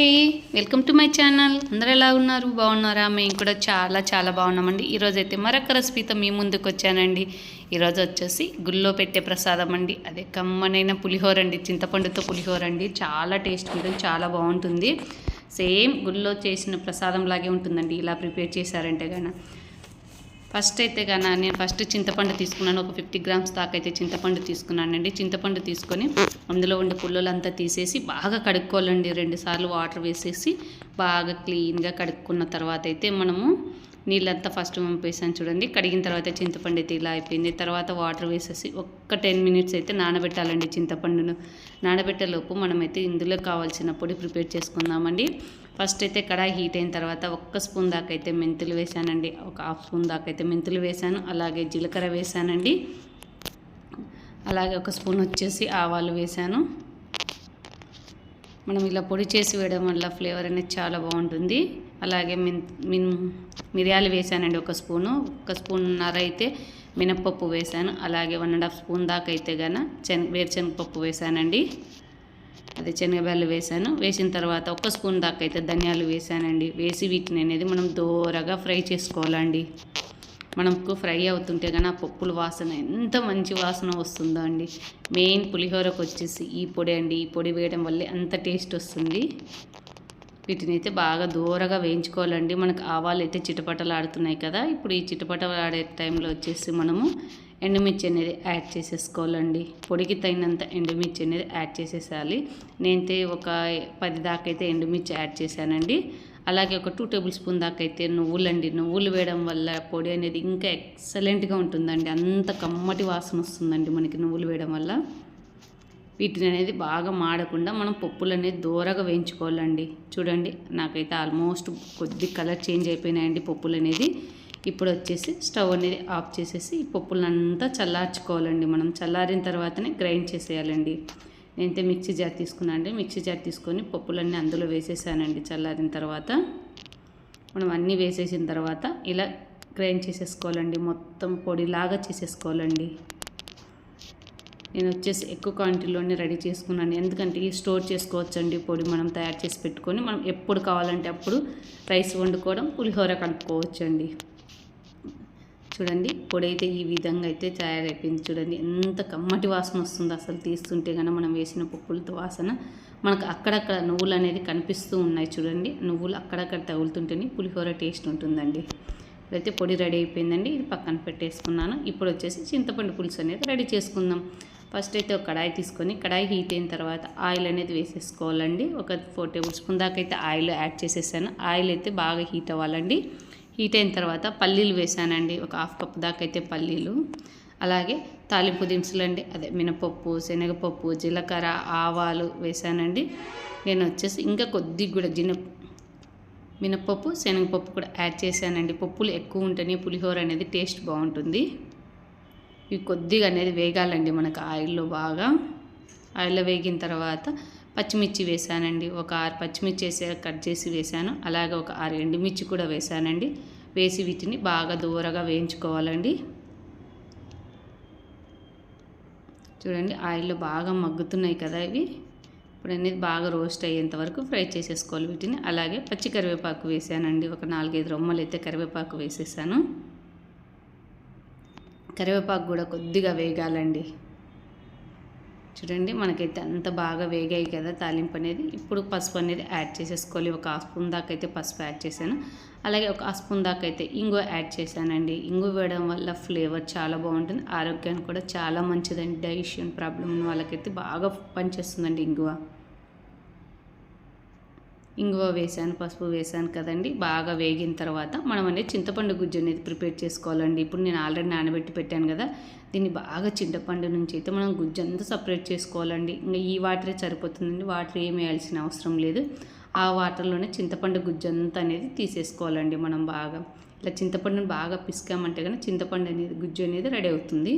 Welcome to my channel. అందరూ ఎలా ఉన్నారు? బాగున్నారా? మేము కూడా చాలా చాలా బాగున్నామండి. ఈరోజు అయితే మరొక రెసిపీతో మీ ముందుకు వచ్చానండి. ఈరోజు వచ్చేసి గుళ్ళో పెట్టే ప్రసాదం అండి. అదే కమ్మనైన పులిహోర అండి. చింతపండుతో పులిహోర అండి. చాలా టేస్ట్ ఉంటుంది. చాలా బాగుంటుంది. సేమ్ గుళ్ళో చేసిన ప్రసాదం లాగే ఉంటుందండి. ఇలా ప్రిపేర్ చేశారంటే కానీ ఫస్ట్ అయితే కానీ నేను ఫస్ట్ చింతపండు తీసుకున్నాను. ఒక ఫిఫ్టీ గ్రామ్స్ దాకా అయితే చింతపండు తీసుకున్నానండి. చింతపండు తీసుకొని అందులో ఉండే పుల్లలంతా తీసేసి బాగా కడుక్కోవాలండి. రెండు సార్లు వాటర్ వేసేసి బాగా క్లీన్గా కడుక్కున్న తర్వాత అయితే మనము నీళ్ళంతా ఫస్ట్ పంపేసాను చూడండి. కడిగిన తర్వాత చింతపండు అయితే ఇలా అయిపోయింది. తర్వాత వాటర్ వేసేసి ఒక్క టెన్ మినిట్స్ అయితే నానబెట్టాలండి చింతపండును. నానబెట్టేలోపు మనమైతే ఇందులో కావాల్సిన పొడి ప్రిపేర్ చేసుకుందామండి. ఫస్ట్ అయితే కడాయి హీట్ అయిన తర్వాత ఒక్క స్పూన్ దాకా అయితే మెంతులు వేసానండి. ఒక హాఫ్ స్పూన్ దాకా అయితే మెంతులు వేసాను. అలాగే జీలకర్ర వేసానండి. అలాగే ఒక స్పూన్ వచ్చేసి ఆవాలు వేసాను. మనం ఇలా పొడి చేసి వేయడం వల్ల ఫ్లేవర్ అనేది చాలా బాగుంటుంది. అలాగే మిన్ మిన్ మిరియాలు వేసానండి ఒక స్పూను. ఒక స్పూన్నర అయితే మినప్పప్పు వేసాను. అలాగే వన్ అండ్ హాఫ్ స్పూన్ దాకా అయితే గాన శన వేరుశనగపప్పు వేసానండి. అదే శనగబెల్లు వేసాను. వేసిన తర్వాత ఒక స్పూన్ దాకా అయితే ధనియాలు వేసానండి. వేసి వీటిని అనేది మనం దోరగా ఫ్రై చేసుకోవాలండి. మనకు ఫ్రై అవుతుంటే కానీ ఆ పప్పుల వాసన ఎంత మంచి వాసన వస్తుందో అండి. మెయిన్ పులిహోరకు వచ్చేసి ఈ పొడి అండి. ఈ పొడి వేయడం వల్లే అంత టేస్ట్ వస్తుంది. వీటిని అయితే బాగా దూరగా వేయించుకోవాలండి. మనకు ఆవాలు అయితే చిటపటలాడుతున్నాయి కదా. ఇప్పుడు ఈ చిటపటలాడే టైంలో వచ్చేసి మనము ఎండుమిర్చి అనేది యాడ్ చేసేసుకోవాలండి. పొడికి తగినంత ఎండుమిర్చి అనేది యాడ్ చేసేసాలి. నేనైతే ఒక పది దాకా అయితే ఎండుమిర్చి యాడ్ చేశానండి. అలాగే ఒక టూ టేబుల్ స్పూన్ దాకా అయితే నువ్వులండి. నువ్వులు వేయడం వల్ల పొడి అనేది ఇంకా ఎక్సలెంట్గా ఉంటుందండి. అంత కమ్మటి వాసన వస్తుందండి మనకి నువ్వులు వేయడం వల్ల. వీటిని అనేది బాగా మాడకుండా మనం పప్పులు అనేది దూరగా వేయించుకోవాలండి. చూడండి నాకైతే ఆల్మోస్ట్ కొద్ది కలర్ చేంజ్ అయిపోయినాయండి పప్పులు అనేది. ఇప్పుడు వచ్చేసి స్టవ్ అనేది ఆఫ్ చేసేసి ఈ పప్పులంతా చల్లార్చుకోవాలండి. మనం చల్లారిన తర్వాతనే గ్రైండ్ చేసేయాలండి. నేనైతే మిక్సీ జార్ తీసుకున్నాను అండి. మిక్సీ జార్ తీసుకొని పప్పులన్నీ అందులో వేసేసానండి చల్లారిన తర్వాత. మనం అన్నీ వేసేసిన తర్వాత ఇలా గ్రైండ్ చేసేసుకోవాలండి. మొత్తం పొడిలాగా చేసేసుకోవాలండి. నేను వచ్చేసి ఎక్కువ క్వాంటిటీలోనే రెడీ చేసుకున్నాను. ఎందుకంటే ఈ స్టోర్ చేసుకోవచ్చండి. పొడి మనం తయారు చేసి పెట్టుకొని మనం ఎప్పుడు కావాలంటే అప్పుడు రైస్ వండుకోవడం పులిహోర కలుపుకోవచ్చండి. చూడండి. పొడి అయితే ఈ విధంగా అయితే తయారైపోయింది చూడండి. ఎంత కమ్మటి వాసన వస్తుంది అసలు తీస్తుంటే కనుక మనం వేసిన పప్పులతో వాసన. మనకు అక్కడక్కడ నువ్వులు అనేది కనిపిస్తూ ఉన్నాయి చూడండి. నువ్వులు అక్కడక్కడ తగులుతుంటేనే పులిహోర టేస్ట్ ఉంటుందండి. ఇప్పుడైతే పొడి రెడీ అయిపోయిందండి. ఇది పక్కన పెట్టేసుకున్నాను. ఇప్పుడు వచ్చేసి చింతపండు పులుసు అనేది రెడీ చేసుకుందాం. ఫస్ట్ అయితే ఒక కడాయి తీసుకొని కడాయి హీట్ అయిన తర్వాత ఆయిల్ అనేది వేసేసుకోవాలండి. ఒక ఫోర్ టేబుల్ స్పూన్ దాకా అయితే ఆయిల్ యాడ్ చేసేసాను. ఆయిల్ అయితే బాగా హీట్ అవ్వాలండి. హీట్ అయిన తర్వాత పల్లీలు వేసానండి. ఒక హాఫ్ కప్ దాకా అయితే పల్లీలు. అలాగే తాలింపు దినుసులు అండి. అదే మినపప్పు శనగపప్పు జీలకర్ర ఆవాలు వేసానండి. నేను వచ్చేసి ఇంకా కొద్దిగా కూడా జిన మినపప్పు శనగపప్పు కూడా యాడ్ చేశానండి. పప్పులు ఎక్కువ ఉంటేనే పులిహోర అనేది టేస్ట్ బాగుంటుంది. ఇవి కొద్దిగా అనేది వేగాలండి మనకు ఆయిల్లో బాగా. ఆయిల్లో వేగిన తర్వాత పచ్చిమిర్చి వేసానండి. ఒక ఆరు పచ్చిమిర్చి వేసే కట్ చేసి వేసాను. అలాగే ఒక ఆరు ఎండుమిర్చి కూడా వేసానండి. వేసి వీటిని బాగా దూరగా వేయించుకోవాలండి. చూడండి ఆయిల్లో బాగా మగ్గుతున్నాయి కదా ఇవి. ఇప్పుడు అనేది బాగా రోస్ట్ అయ్యేంత వరకు ఫ్రై చేసేసుకోవాలి వీటిని. అలాగే పచ్చి కరివేపాకు వేసానండి. ఒక నాలుగైదు రొమ్మలు అయితే కరివేపాకు వేసేసాను. కరివేపాకు కూడా కొద్దిగా వేగాలండి. చూడండి మనకైతే అంత బాగా వేగాయి కదా తాలింపు అనేది. ఇప్పుడు పసుపు అనేది యాడ్ చేసేసుకోవాలి. ఒక హాఫ్ స్పూన్ దాకా అయితే పసుపు యాడ్ చేశాను. అలాగే ఒక హాఫ్ స్పూన్ దాకా అయితే ఇంగు యాడ్ చేశానండి. ఇంగు వేయడం వల్ల ఫ్లేవర్ చాలా బాగుంటుంది. ఆరోగ్యానికి కూడా చాలా మంచిదండి. డైజెషన్ ప్రాబ్లం ఉన్న వాళ్ళకైతే బాగా పనిచేస్తుందండి ఇంగువ. ఇంగువ వేసాను పసుపు వేసాను కదండి. బాగా వేగిన తర్వాత మనం అనేది చింతపండు గుజ్జు అనేది ప్రిపేర్ చేసుకోవాలండి. ఇప్పుడు నేను ఆల్రెడీ నానబెట్టి పెట్టాను కదా దీన్ని బాగా చింతపండు నుంచి అయితే మనం గుజ్జు అంతా సపరేట్ చేసుకోవాలండి. ఇంకా ఈ వాటరే సరిపోతుందండి. వాటర్ ఏమి వేయాల్సిన అవసరం లేదు. ఆ వాటర్లోనే చింతపండు గుజ్జు అంతా అనేది తీసేసుకోవాలండి మనం బాగా. ఇలా చింతపండుని బాగా పిసికామంటే కానీ చింతపండు అనేది గుజ్జు అనేది రెడీ అవుతుంది.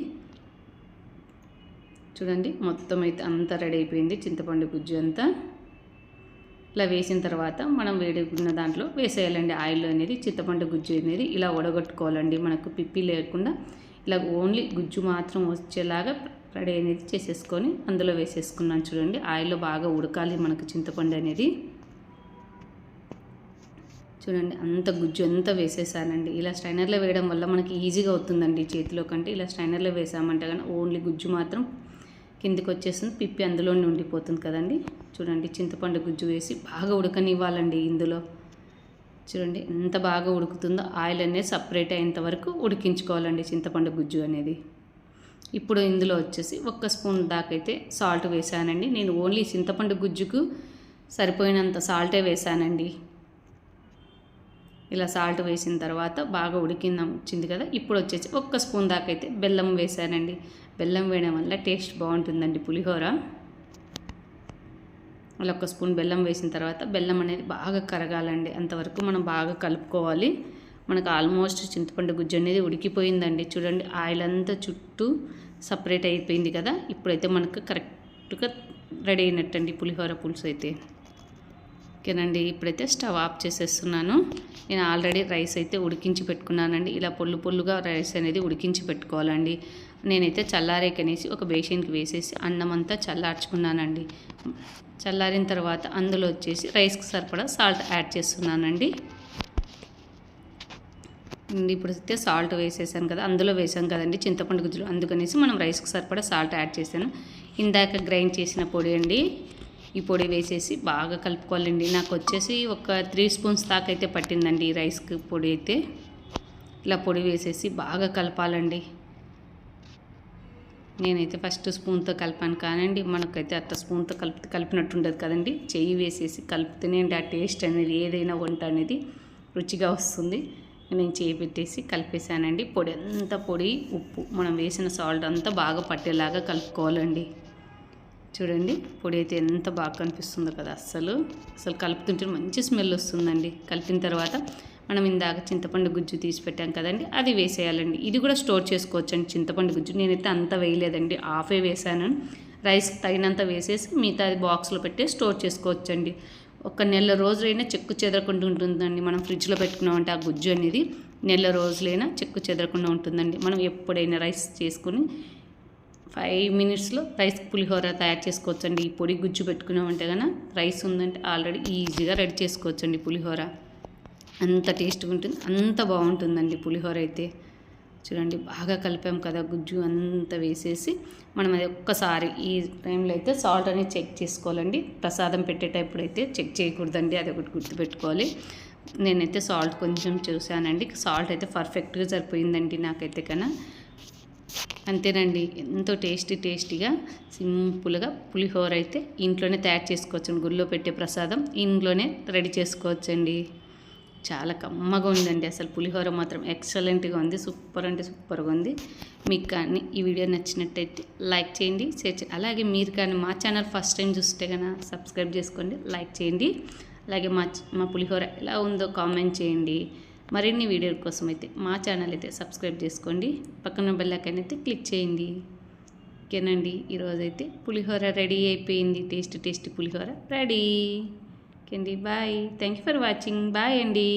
చూడండి మొత్తం అయితే అంతా రెడీ అయిపోయింది చింతపండు గుజ్జు అంతా. ఇలా వేసిన తర్వాత మనం వేడుకున్న దాంట్లో వేసేయాలండి. ఆయిల్ అనేది చింతపండు గుజ్జు అనేది ఇలా వడగొట్టుకోవాలండి. మనకు పిప్పి లేకుండా ఇలా ఓన్లీ గుజ్జు మాత్రం వచ్చేలాగా రెడీ అనేది చేసేసుకొని అందులో వేసేసుకున్నాను చూడండి. ఆయిల్లో బాగా ఉడకాలి మనకు చింతపండు అనేది. చూడండి అంత గుజ్జు అంతా వేసేసానండి. ఇలా స్ట్రైనర్లో వేయడం వల్ల మనకి ఈజీగా అవుతుందండి చేతిలో కంటే. ఇలా స్ట్రైనర్లో వేసామంటే కానీ ఓన్లీ గుజ్జు మాత్రం కిందికి వచ్చేస్తుంది. పిప్పి అందులోనే ఉండిపోతుంది కదండి. చూడండి చింతపండు గుజ్జు వేసి బాగా ఉడకనివ్వాలండి ఇందులో. చూడండి ఎంత బాగా ఉడుకుతుందో ఆయిల్ అనేది సపరేట్ అయ్యేంత వరకు ఉడికించుకోవాలండి చింతపండు గుజ్జు అనేది. ఇప్పుడు ఇందులో వచ్చేసి ఒక్క స్పూన్ దాకైతే సాల్ట్ వేసానండి. నేను ఓన్లీ చింతపండు గుజ్జుకు సరిపోయినంత సాల్టే వేసానండి. ఇలా సాల్ట్ వేసిన తర్వాత బాగా ఉడికిందాం వచ్చింది కదా ఇప్పుడు వచ్చేసి ఒక్క స్పూన్ దాకైతే బెల్లం వేసానండి. బెల్లం వేయడం వల్ల టేస్ట్ బాగుంటుందండి పులిహోర. అలా ఒక స్పూన్ బెల్లం వేసిన తర్వాత బెల్లం అనేది బాగా కరగాలండి. అంతవరకు మనం బాగా కలుపుకోవాలి. మనకు ఆల్మోస్ట్ చింతపండు గుజ్జు అనేది ఉడికిపోయిందండి. చూడండి ఆయిల్ అంతా చుట్టూ సపరేట్ అయిపోయింది కదా. ఇప్పుడైతే మనకు కరెక్ట్గా రెడీ అయినట్టండి పులిహోర పులుసు అయితే. ఓకేనండి ఇప్పుడైతే స్టవ్ ఆఫ్ చేసేస్తున్నాను. నేను ఆల్రెడీ రైస్ అయితే ఉడికించి పెట్టుకున్నానండి. ఇలా పొల్లు పొల్లుగా రైస్ అనేది ఉడికించి పెట్టుకోవాలండి. నేనైతే చల్లారేకనేసి ఒక బేసిన్కి వేసేసి అన్నం అంతా చల్లార్చుకున్నానండి. చల్లారిన తర్వాత అందులో వచ్చేసి రైస్కి సరిపడా సాల్ట్ యాడ్ చేస్తున్నానండి. ఇప్పుడు అయితే సాల్ట్ వేసేసాను కదా అందులో వేసాం కదండి చింతపండు గుజ్జులు. అందుకనేసి మనం రైస్కి సరిపడా సాల్ట్ యాడ్ చేశాను. ఇందాక గ్రైండ్ చేసిన పొడి అండి. ఈ పొడి వేసేసి బాగా కలుపుకోవాలండి. నాకు వచ్చేసి ఒక త్రీ స్పూన్స్ దాకా అయితే పట్టిందండి ఈ రైస్కి పొడి అయితే. ఇలా పొడి వేసేసి బాగా కలపాలండి. నేనైతే ఫస్ట్ స్పూన్తో కలిపాను కానండి మనకైతే అట్ట స్పూన్తో కలిపి కలిపినట్టు ఉండదు కదండి. చెయ్యి వేసేసి కలిపితేనే ఆ టేస్ట్ అనేది ఏదైనా వంట అనేది రుచిగా వస్తుంది. నేను చేయి పెట్టేసి కలిపేసానండి పొడి అంతా పొడి ఉప్పు మనం వేసిన సాల్ట్ అంతా బాగా పట్టేలాగా కలుపుకోవాలండి. చూడండి పొడి అయితే ఎంత బాగా కనిపిస్తుందో కదా అస్సలు. అసలు కలుపుతుంటే మంచి స్మెల్ వస్తుందండి. కలిపిన తర్వాత మనం ఇందాక చింతపండు గుజ్జు తీసి పెట్టాం కదండి అది వేసేయాలండి. ఇది కూడా స్టోర్ చేసుకోవచ్చండి చింతపండు గుజ్జు. నేనైతే అంత వేయలేదండి హాఫే వేసాను. రైస్ తగినంత వేసేసి మిగతా బాక్స్లో పెట్టి స్టోర్ చేసుకోవచ్చండి. ఒక నెల రోజులైనా చెక్కు చెదరకుండా ఉంటుందండి. మనం ఫ్రిడ్జ్లో పెట్టుకున్నామంటే ఆ గుజ్జు అనేది నెల రోజులైనా చెక్కు చెదరకుండా ఉంటుందండి. మనం ఎప్పుడైనా రైస్ చేసుకుని ఫైవ్ మినిట్స్లో రైస్ పులిహోర తయారు చేసుకోవచ్చండి. ఈ పొడి గుజ్జు పెట్టుకున్నామంటే కనుక రైస్ ఉందంటే ఆల్రెడీ ఈజీగా రెడీ చేసుకోవచ్చండి పులిహోర. అంత టేస్ట్గా ఉంటుంది అంత బాగుంటుందండి పులిహోర అయితే. చూడండి బాగా కలిపాం కదా గుజ్జు అంత వేసేసి మనం అది ఒక్కసారి ఈ టైంలో అయితే సాల్ట్ అనేది చెక్ చేసుకోవాలండి. ప్రసాదం పెట్టేటప్పుడు అయితే చెక్ చేయకూడదండి అది ఒకటి గుర్తుపెట్టుకోవాలి. నేనైతే సాల్ట్ కొంచెం చూసానండి సాల్ట్ అయితే పర్ఫెక్ట్గా సరిపోయిందండి నాకైతే కన్నా అంతేనండి. ఎంతో టేస్టీ టేస్టీగా సింపుల్గా పులిహోర అయితే ఇంట్లోనే తయారు చేసుకోవచ్చు గుళ్ళో పెట్టే ప్రసాదం ఇంట్లోనే రెడీ చేసుకోవచ్చండి. చాలా కమ్మగా ఉందండి అసలు పులిహోర మాత్రం. ఎక్సలెంట్గా ఉంది. సూపర్ అంటే సూపర్గా ఉంది. మీకు కానీ ఈ వీడియో నచ్చినట్టయితే లైక్ చేయండి. షేర్ చేయండి అలాగే మీరు కానీ మా ఛానల్ ఫస్ట్ టైం చూస్తే కనుక సబ్స్క్రైబ్ చేసుకోండి. లైక్ చేయండి. అలాగే మా మా పులిహోర ఎలా ఉందో కామెంట్ చేయండి. మరిన్ని వీడియోల కోసం అయితే మా ఛానల్ అయితే సబ్స్క్రైబ్ చేసుకోండి. పక్కన బెల్లైకాన్ అయితే క్లిక్ చేయండి. ఓకేనండి. ఈరోజైతే పులిహోర రెడీ అయిపోయింది. Taste taste pulihora ready. Okay అండి bye. Thank you for watching bye అండి.